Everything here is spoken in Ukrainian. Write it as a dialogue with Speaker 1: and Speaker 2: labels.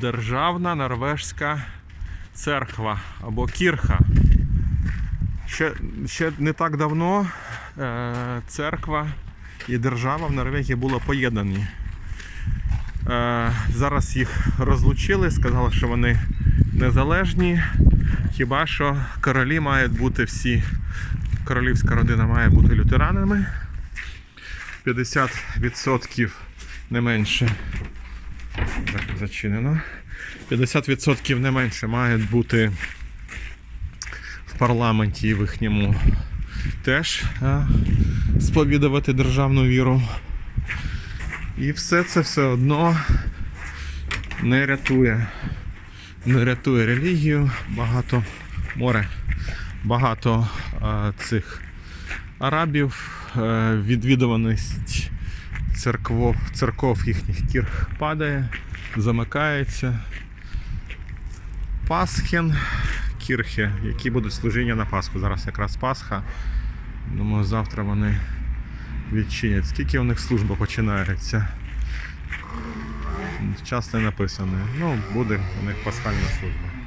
Speaker 1: Державна норвежська церква або кірха. Ще, ще не так давно е, церква і держава в Норвегії були поєднані. Е, зараз їх розлучили, сказали, що вони незалежні. Хіба що королі мають бути всі, королівська родина має бути лютеранами. 50% не менше. Так, зачинено. 50% не менше мають бути в парламенті і в їхньому теж сповідувати державну віру. І все це все одно не рятує. Не рятує релігію, багато море, багато е, цих арабів, е, відвідуваність церков, церков їхніх кірх падає, замикається. Пасхен, кірхи, які будуть служіння на Пасху. Зараз якраз Пасха. Думаю, завтра вони відчинять. Скільки у них служба починається? Час не написано. Ну, буде у них пасхальна служба.